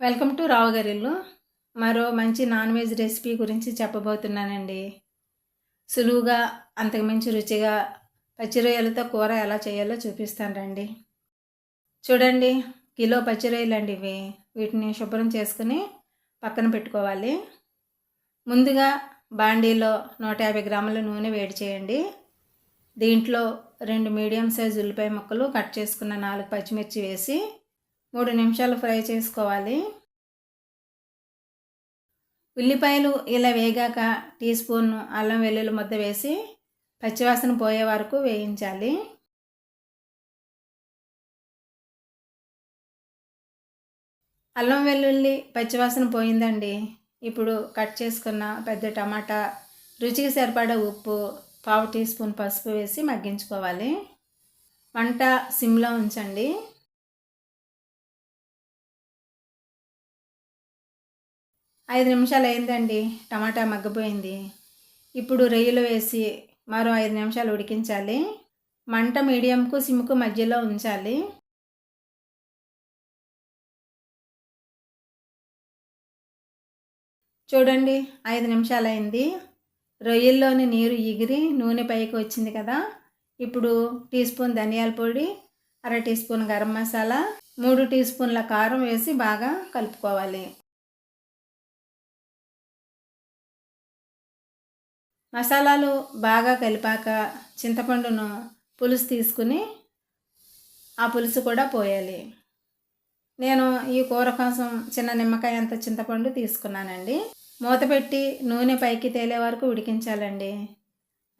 Welcome to రావు గారిల్లు మరో మంచి non veg recipe గురించి చెప్పబోతున్నానండి. సులువుగా అంతకుమించి రుచిగా పచ్చి రొయ్యలతో కూర ఎలా చేయాలో చూపిస్తాను రండి. చూడండి కిలో పచ్చి రొయ్యలు అండి ఇవి వీటిని శుభ్రం చేసుకుని పక్కన పెట్టుకోవాలి. ముందుగా బాండీలో నూట యాభై గ్రాముల నూనె వేడి చేయండి. దీంట్లో రెండు మీడియం సైజ్ ఉల్లిపాయ ముక్కలు కట్ చేసుకున్న నాలుగు పచ్చిమిర్చి వేసి మూడు నిమిషాలు ఫ్రై చేసుకోవాలి. ఉల్లిపాయలు ఇలా వేగాక టీ స్పూన్ అల్లం వెల్లుల్లి ముద్ద వేసి పచ్చివాసన పోయే వరకు వేయించాలి. అల్లం వెల్లుల్లి పచ్చివాసన పోయిందండి. ఇప్పుడు కట్ చేసుకున్న పెద్ద టమాటా రుచికి సరిపడా ఉప్పు పావు టీ స్పూన్ పసుపు వేసి మగ్గించుకోవాలి. వంట సిమ్లో ఉంచండి. ఐదు నిమిషాలు అయిందండి టమాటా మగ్గిపోయింది. ఇప్పుడు రొయ్యలు వేసి మరో ఐదు నిమిషాలు ఉడికించాలి. మంట మీడియంకు సిమ్కు మధ్యలో ఉంచాలి. చూడండి ఐదు నిమిషాలు అయింది రొయ్యల్లోని నీరు ఎగిరి నూనె పైకి వచ్చింది కదా. ఇప్పుడు టీ స్పూన్ ధనియాల పొడి అర టీ స్పూన్ గరం మసాలా మూడు టీ స్పూన్ల కారం వేసి బాగా కలుపుకోవాలి. మసాలాలు బాగా కలిపాక చింతపండును పులుసు తీసుకుని ఆ పులుసు కూడా పోయాలి. నేను ఈ కూర కోసం చిన్న నిమ్మకాయ అంత చింతపండు తీసుకున్నానండి. మూత పెట్టి నూనె పైకి తేలే వరకు ఉడికించాలండి.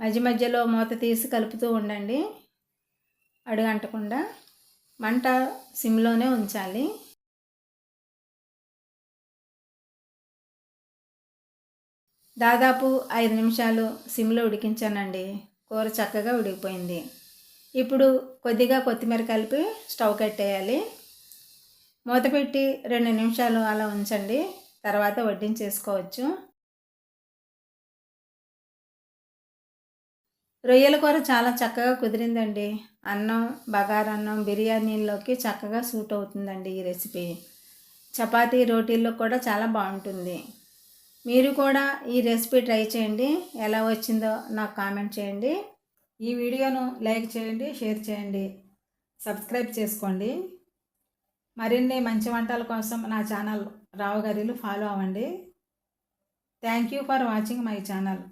మధ్య మధ్యలో మూత తీసి కలుపుతూ ఉండండి. అడుగంటకుండా మంట సిమ్లోనే ఉంచాలి. దాదాపు ఐదు నిమిషాలు సిమ్లో ఉడికించానండి. కూర చక్కగా ఉడికిపోయింది. ఇప్పుడు కొద్దిగా కొత్తిమీర కలిపి స్టవ్ కట్టేయాలి. మూత పెట్టి రెండు నిమిషాలు అలా ఉంచండి. తర్వాత వడ్డించేసుకోవచ్చు. రొయ్యల కూర చాలా చక్కగా కుదిరిందండి. అన్నం బగారన్నం బిర్యానీల్లోకి చక్కగా సూట్ అవుతుందండి ఈ రెసిపీ. చపాతీ రోటీల్లో కూడా చాలా బాగుంటుంది. మీరు కూడా ఈ రెసిపీ ట్రై చేయండి. ఎలా వచ్చిందో నాకు కామెంట్ చేయండి. ఈ వీడియోను లైక్ చేయండి షేర్ చేయండి సబ్స్క్రైబ్ చేసుకోండి. మరిన్ని మంచి వంటల కోసం నా ఛానల్ రావు గారిలు ఫాలో అవ్వండి. Thank you for watching my channel.